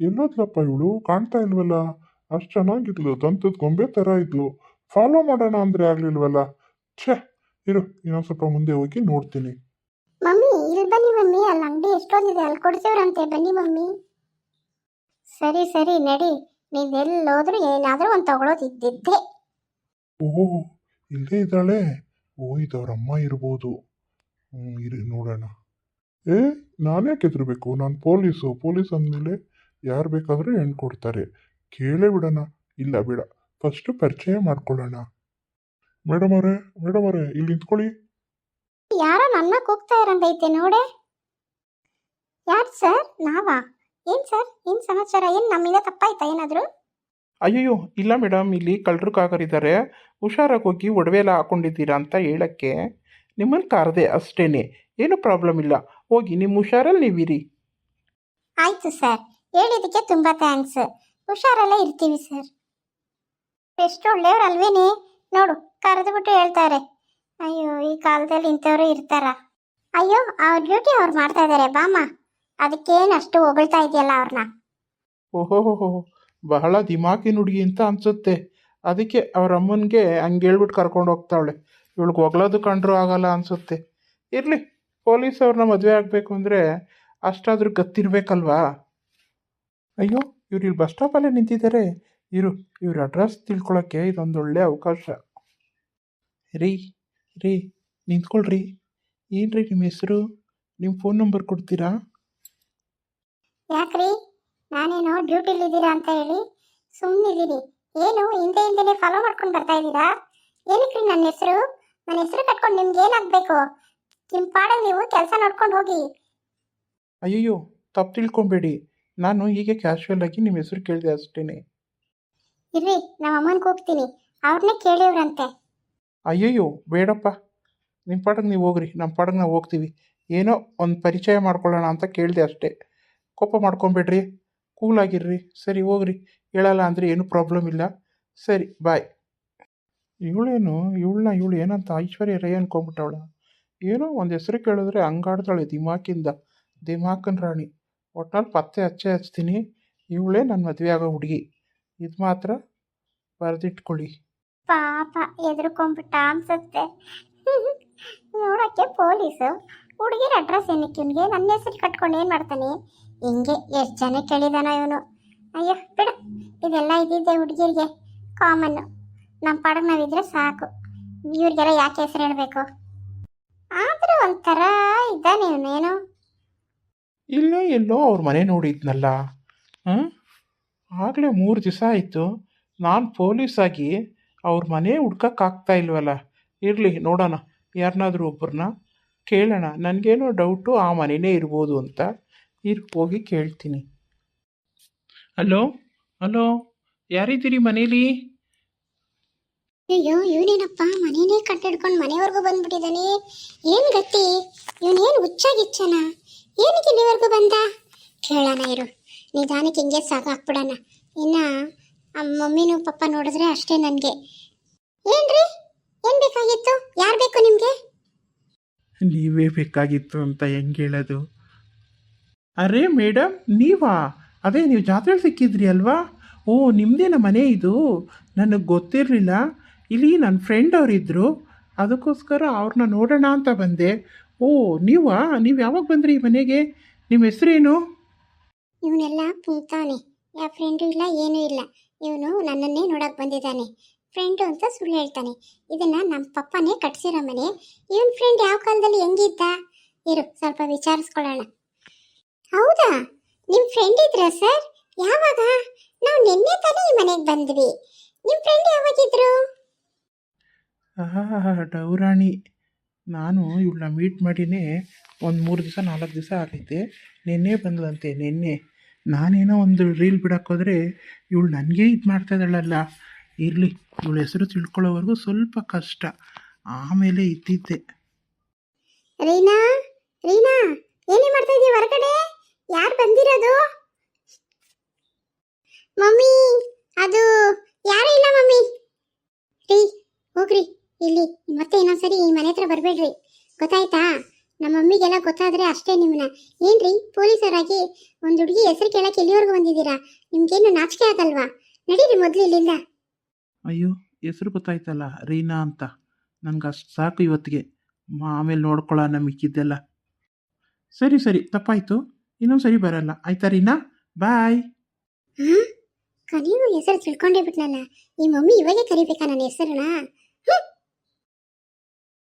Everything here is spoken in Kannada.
ಎಲ್ಲೋದ್ಲಪ್ಪ ಇವಳು ಕಾಣ್ತಾ ಇಲ್ವಲ್ಲ? ಅಷ್ಟು ಚೆನ್ನಾಗಿದ್ಲು ದಂತದ ಗೊಂಬೆ ಥರ ಇದ್ಲು. ಫಾಲೋ ಮಾಡೋಣ ಅಂದ್ರೆ ಆಗ್ಲಿಲ್ವಲ್ಲ? ಛೇ ಇರು ಇನ್ನೊಂದು ಸ್ವಲ್ಪ ಮುಂದೆ ಹೋಗಿ ನೋಡ್ತೀನಿ. ಮಮ್ಮಿ ಇಲ್ಲಿ ಬನ್ನಿ ಮಮ್ಮಿ ಅಲ್ಲಿ ಅಂಗಡಿ ಎಷ್ಟೊಂದಿದೆ ಅಲ್ಲಿ ಕೊಡ್ತೀವ್ರಂತೆ ಬನ್ನಿ ಮಮ್ಮಿ. ಸರಿ ಸರಿ ನಡಿ. ನೀನ್ ಎಲ್ಲೋದ್ರೂ ಏನಾದ್ರೂ ಒಂದು ತಗೊಳೋದು ಇದ್ದಿದ್ದೆ ಓಹೋ ಇಲ್ಲೇ ಇದ್ದಾಳೆ? ಓ ಇದವ್ರ ಅಮ್ಮ ಇರ್ಬೋದು. ಹ್ಞೂ ಇರಿ ನೋಡೋಣ. ಏ ನಾನೇ ಕೆದ್ರಬೇಕು ನಾನು ಪೊಲೀಸು ಪೊಲೀಸ್ ಅಂದಮೇಲೆ ಯಾರು ಬೇಕಾದರೂ ಹೆಣ್ಣು ಕೊಡ್ತಾರೆ. ಕೇಳೇ ಬಿಡೋಣ. ಇಲ್ಲ ಬಿಡ. ಫಸ್ಟು ಪರಿಚಯ ಮಾಡ್ಕೊಳ್ಳೋಣ. ಮೇಡಮ್ ಅವರೇ ಮೇಡಮ್ ಅವರೇ ಇಲ್ಲಿ ನಿಂತ್ಕೊಳ್ಳಿ. ಯಾರೋ ನನ್ನ ಕೂಗ್ತಾ ಇರಂಗೈತೆ ನೋಡೆ. ಯಾರು ಸರ್? ನಾವಾ? ಏನ್ ಸರ್? ಏನ್ ಸಮಾಚಾರ? ಏನ್ ನಮ್ಮಿಂದ ತಪ್ಪಾಯ್ತಾ ಏನಾದ್ರು? ಅಯ್ಯಯ್ಯೋ ಇಲ್ಲ ಮೇಡಮ್ ಇಲ್ಲಿ ಕಳ್ಳರು ಕಾಗರಿದ್ದಾರೆ. ಹುಷಾರಾಗಿ ಹೋಗಿ ಒಡವೆ ಎಲ್ಲ ಹಾಕೊಂಡಿದ್ದೀರಾ ಅಂತ ಹೇಳಕ್ಕೆ. ನಿಮ್ಮನ್ನು ಕಾರದೆ ಅಷ್ಟೇನೆ. ಏನು ಪ್ರಾಬ್ಲಮ್ ಇಲ್ಲ. ಹೋಗಿ ನಿಮ್ಮ ಹುಷಾರಲ್ಲಿ ನೀವಿರಿ. ಆಯ್ತು ಸರ್. ಹೇಳಿದ್ದಕ್ಕೆ ತುಂಬ ಥ್ಯಾಂಕ್ಸ್ ಹುಷಾರಲ್ಲ ಇರ್ತೀವಿ ಸರ್ ಎಷ್ಟು ಒಳ್ಳೆಯವ್ರಲ್ವೇನೆ ನೋಡು ಕರೆದುಬಿಟ್ಟು ಹೇಳ್ತಾರೆ. ಅಯ್ಯೋ, ಈ ಕಾಲದಲ್ಲಿ ಇಂಥವ್ರು ಇರ್ತಾರ. ಅಯ್ಯೋ, ಅವ್ರ ಡ್ಯೂಟಿ ಅವ್ರು ಮಾಡ್ತಾ ಇದ್ದಾರೆ ಬಾಮ ಅದಕ್ಕೇನು ಅಷ್ಟು ಹೊಗಳ್ತಾ ಇದೆಯಲ್ಲ ಅವ್ರನ್ನ ಓಹೋಹೋ ಬಹಳ ದಿಮಾಕಿನ ಹುಡುಗಿ ಅಂತ ಅನ್ಸುತ್ತೆ. ಅದಕ್ಕೆ ಅವ್ರ ಅಮ್ಮನಿಗೆ ಹಂಗೆ ಹೇಳ್ಬಿಟ್ಟು ಕರ್ಕೊಂಡು ಹೋಗ್ತಾವಳೆ. ಇವಳಿಗೆ ಹೊಗಳೋದು ಕಂಡ್ರು ಆಗಲ್ಲ ಅನ್ಸುತ್ತೆ. ಇರಲಿ, ಪೊಲೀಸ್ ಅವ್ರನ್ನ ಮದುವೆ ಆಗಬೇಕು ಅಂದರೆ ಅಷ್ಟಾದ್ರೂ ಗೊತ್ತಿರ್ಬೇಕಲ್ವಾ? ಅಯ್ಯೋ ಇವ್ರು ಇಲ್ಲಿ ಬಸ್ ಸ್ಟಾಪಲ್ಲೇ ನಿಂತಿದ್ದಾರೆ ಇರು ಇವ್ರ ಅಡ್ರೆಸ್ ತಿಳ್ಕೊಳ್ಳೋಕ್ಕೆ ಇದೊಂದು ಒಳ್ಳೆ ಅವಕಾಶ. ರೀ ರೀ ನಿಂತ್ಕೊಳ್ರಿ. ಏನ್ರಿ ನಿಮ್ಮ ಹೆಸರು? ನಿಮ್ಮ ಫೋನ್ ನಂಬರ್ ಕೊಡ್ತೀರಾ? ಯಾಕ್ರಿ? ನಾನೇನೋ ಡ್ಯೂಟಿಲಿದ್ದೀರಾ ಅಂತ ಹೇಳಿ ಸುಮ್ಮನಿದ್ದೀರಿ ಏನು ಹಿಂದೆ ಹಿಂದೆನೆ ಫಾಲೋ ಮಾಡ್ಕೊಂಡು ಬರ್ತಾ ಇದ್ದೀರಾ? ಏನಕ್ರಿ ನನ್ನ ಹೆಸರು? ನನ್ನ ಹೆಸರು ಕಟ್ಕೊಂಡು ನಿಮ್ಗೆ ಏನಾಗಬೇಕು? ನಿಮ್ಮ ಪಾಡಲ್ಲಿ ನೀವು ಕೆಲಸ ನೋಡ್ಕೊಂಡು ಹೋಗಿ. ಅಯ್ಯೋ ತಪ್ಪು ತಿಳ್ಕೊಬೇಡಿ. ನಾನು ಹೀಗೆ ಕ್ಯಾಶುವಲ್ ಆಗಿ ನಿಮ್ಮ ಹೆಸರು ಕೇಳಿದೆ ಅಷ್ಟೇನೆ. ಇರ್ರಿ ನಮ್ಮ ಅಮ್ಮನ ಕೂಗ್ತೀನಿ ಅವ್ರನ್ನೇ ಕೇಳಿವ್ರಂತೆ. ಅಯ್ಯಯ್ಯೋ ಬೇಡಪ್ಪ. ನಿಮ್ಮ ಪಾಡಕ್ಕೆ ನೀವು ಹೋಗ್ರಿ ನಮ್ಮ ಪಾಡಕ್ಕೆ ನಾವು ಹೋಗ್ತೀವಿ. ಏನೋ ಒಂದು ಪರಿಚಯ ಮಾಡ್ಕೊಳ್ಳೋಣ ಅಂತ ಕೇಳಿದೆ ಅಷ್ಟೇ. ಕೋಪ ಮಾಡ್ಕೊಬೇಡ್ರಿ. ಕೂಲಾಗಿರ್ರಿ ಸರಿ ಹೋಗ್ರಿ. ಹೇಳಲ್ಲ ಅಂದರೆ ಏನೂ ಪ್ರಾಬ್ಲಮ್ ಇಲ್ಲ. ಸರಿ ಬಾಯ್ ಇವಳೇನು ಇವಳನ್ನ ಇವಳು ಏನಂತ ಐಶ್ವರ್ಯ ರೈ ಅನ್ಕೊಂಬಿಟ್ಟವಳ. ಏನೋ ಒಂದು ಹೆಸರು ಕೇಳಿದ್ರೆ ಹಂಗಾಡ್ತಾಳೆ ದಿಮಾಕಿಂದ. ದಿಮಾಕನ್ ರಾಣಿ. ಒಟ್ನಲ್ಲಿ ಪತ್ತೆ ಹಚ್ಚೇ ಹಚ್ತೀನಿ. ಇವಳೇ ನನ್ನ ಮದುವೆ ಆಗೋ ಹುಡುಗಿ. ಇದು ಮಾತ್ರ ಬರೆದಿಟ್ಕೊಳ್ಳಿ. ಪಾಪ ಎದುರ್ಕೊಂಡ್ಬಿಟ್ಟ ಅನ್ಸುತ್ತೆ. ನೋಡಕ್ಕೆ ಪೊಲೀಸು. ಹುಡುಗಿರ ಅಡ್ರೆಸ್ ಏನಕ್ಕೆ ಇವನಿಗೆ? ನನ್ನ ಹೆಸರು ಕಟ್ಕೊಂಡು ಏನು ಮಾಡ್ತಾನೆ? ಹಿಂಗೆ? ಎಷ್ಟು ಜನ ಕೇಳಿದಾನ ಇವನು? ಅಯ್ಯೋ, ಬಿಡು. ಇದೆಲ್ಲ ಇದ್ದಿದ್ದೆ ಹುಡುಗಿರಿಗೆ. ಕಾಮನ್ನು ನಮ್ಮ ಪಾಡ ನಾವಿದ್ರೆ ಸಾಕು. ಇವ್ರಿಗೆಲ್ಲ ಯಾಕೆ ಹೆಸರು ಹೇಳಬೇಕು? ಆದರೂ ಒಂಥರ ಇದ್ದಾನೆ ಇವನೇನು. ಇಲ್ಲೇ, ಎಲ್ಲೋ ಅವ್ರ ಮನೆ ನೋಡಿದ್ನಲ್ಲ. ಹಾಂ? ಆಗಲೇ ಮೂರು ದಿವಸ ಆಯಿತು. ನಾನು ಪೊಲೀಸಾಗಿ ಅವ್ರ ಮನೆ ಹುಡ್ಕಕ್ಕಾಗ್ತಾ ಇಲ್ವಲ್ಲ. ಇರಲಿ, ನೋಡೋಣ. ಯಾರನ್ನಾದ್ರೂ ಒಬ್ಬರನ್ನ ಕೇಳೋಣ. ನನಗೇನೋ ಡೌಟು, ಆ ಮನೆಯೇ ಇರ್ಬೋದು ಅಂತ ಇರ್, ಹೋಗಿ ಕೇಳ್ತೀನಿ. ಹಲೋ? ಹಲೋ? ಯಾರಿದ್ದೀರಿ ಮನೇಲಿ? ಅಯ್ಯೋ, ಇವನೇನಪ್ಪ? ಮನೇನೇ ಕಟ್ಟಿಡ್ಕೊಂಡು ಮನೆವರೆಗೂ ಬಂದ್ಬಿಟ್ಟಿದ್ದಾನೆ. ಏನು ಗತಿ? ಇವನೇನು ಹುಚ್ಚಾಗಿಚ್ಚನ? ಏನಕ್ಕೆ ಇಲ್ಲಿವರೆಗೂ ಬಂದ? ಕೇಳೋಣ ಇರು. ನಿಧಾನಕ್ಕೆ ಹಿಂಗೆ ಸಾಕಾಕ್ಬಿಡೋಣ ಇನ್ನ ಮಮ್ಮಿನೂ ಪಪ್ಪ ನೋಡಿದ್ರೆ ಅಷ್ಟೇ ನನಗೆ. ಏನ್ರಿ? ಏನು ಬೇಕಾಗಿತ್ತು? ಯಾರು ಬೇಕು ನಿಮಗೆ? ನೀವೇ ಬೇಕಾಗಿತ್ತು ಅಂತ ಹೆಂಗೆ ಹೇಳೋದು? ಅರೆ ಮೇಡಮ್ ನೀವಾ? ಅದೇ ನೀವು ಜಾತ್ರೆ ಸಿಕ್ಕಿದ್ರಿ ಅಲ್ವಾ? ಓ ನಿಮ್ಮದೇನ ಮನೆ ಇದು. ನನಗೆ ಗೊತ್ತಿರಲಿಲ್ಲ. ಇಲ್ಲಿ ನನ್ನ ಫ್ರೆಂಡ್ ಅವರಿದ್ದರು ಅದಕ್ಕೋಸ್ಕರ ಅವ್ರನ್ನ ನೋಡೋಣ ಅಂತ ಬಂದೆ. ಓ ನೀವಾ? ನೀವು ಯಾವಾಗ ಬಂದ್ರಿ ಮನೆಗೆ? ನಿಮ್ಮ ಹೆಸರೇನು? ಇವನೆಲ್ಲ ಪುಂಕ್ತಾನೆ ಯಾವ ಫ್ರೆಂಡು ಇಲ್ಲ ಏನೂ ಇಲ್ಲ. ಇವನು ನನ್ನನ್ನೇ ನೋಡಕ್ ಬಂದಿದ್ದಾನೆ. ಫ್ರೆಂಡು ಅಂತ ಸುಳ್ಳು ಹೇಳ್ತಾನೆ. ಇದನ್ನ ನಮ್ಮ ಪಪ್ಪನೇ ಕಟ್ಸಿರೋ ಮನೆ. ಇವನ್ ಫ್ರೆಂಡ್ ಯಾವ ಕಾಲದಲ್ಲಿ ಹೆಂಗಿದ್ದ? ಇರು ಸ್ವಲ್ಪ ವಿಚಾರಿಸ್ಕೊಳ್ಳೋಣ. ಹೌದಾ? ನಿಮ್ಮ ಫ್ರೆಂಡ್ ಇದ್ರ ಸರ್ ಯಾವಾಗ? ನಾವು ನಿನ್ನೆ ತಾನೇ ಈ ಮನೆಗೆ ಬಂದ್ವಿ. ನಿಮ್ಮ ಫ್ರೆಂಡ್ ಯಾವಾಗಿದ್ರು? ಡೌರಾಣಿ. ನಾನು ಇವಳನ್ನ ಮೀಟ್ ಮಾಡಿನೇ ಒಂದು ಮೂರು ದಿವಸ, ನಾಲ್ಕು ದಿವಸ ಆಗೈತೆ. ನಿನ್ನೆ ಬಂದಳಂತೆ, ನಿನ್ನೆ. ನಾನೇನೋ ಒಂದು ರೀಲ್ ಬಿಡೋಕ್ಕೋದ್ರೆ ಇವಳು ನನಗೆ ಇದು ಮಾಡ್ತಾ ಇದ್ದಾಳಲ್ಲ. ಇರಲಿ, ಇವಳ ಹೆಸರು ತಿಳ್ಕೊಳ್ಳೋವರೆಗೂ ಸ್ವಲ್ಪ ಕಷ್ಟ. ಆಮೇಲೆ ಇದ್ದಿದ್ದೆ. ರೀನಾ ರೀನಾ ಮಾಡ್ತಾ ಹೊರಗಡೆ? ಯಾರು ಬಂದಿರೋದು? ಮಮ್ಮಿ, ಅದು ಯಾರು ಇಲ್ಲ ಮಮ್ಮಿ? ರೀ, ಹೋಗ್ರಿ, ಇಲ್ಲಿ. ಮತ್ತೆ ಇನ್ನೊಂದ್ಸರಿ ಮನೆ ಮಮ್ಮಿಗೆಲ್ಲ ಗೊತ್ತಾದ್ರೆ ಅಷ್ಟೇ ನಿಮ್ಮನ್ನ ಏನ್ರಿ? ಪೊಲೀಸರಾಗಿ ಒಂದು ಹುಡುಗಿ ಹೆಸರು ಕೇಳಕ್ಕೆ ಎಲ್ಲಿವರೆಗೂ ಬಂದಿದ್ದೀರಾ? ನಿಮ್ಗೇನು ನಾಚಿಕೆ ಆಗಲ್ವಾ? ನಡೀರಿ ಮೊದಲು ಇಲ್ಲಿಂದ. ಅಯ್ಯೋ ಹೆಸರು ಗೊತ್ತಾಯ್ತಲ್ಲ ರೀನಾ ಅಂತ. ನನಗೆ ಅಷ್ಟು ಸಾಕು ಇವತ್ತಿಗೆ. ಆಮೇಲೆ ನೋಡ್ಕೊಳ್ಳ ನಮಗಿದ್ದೆಲ್ಲ ಸರಿ ಸರಿ ತಪ್ಪಾಯ್ತು. ಇನ್ನೊಂದು ಸರಿ ಬರಲ್ಲ. ಆಯ್ತಾ ರೀನಾ? ಬಾಯ್. ಕನಿಗೂ ಹೆಸರು ತಿಳ್ಕೊಂಡೇ ಬಿಟ್ನಲ್ಲ. ಈ ಮಮ್ಮಿ ಇವಾಗೆ ಕರಿಬೇಕಾ ನನ್ನ ಹೆಸರನ್ನ?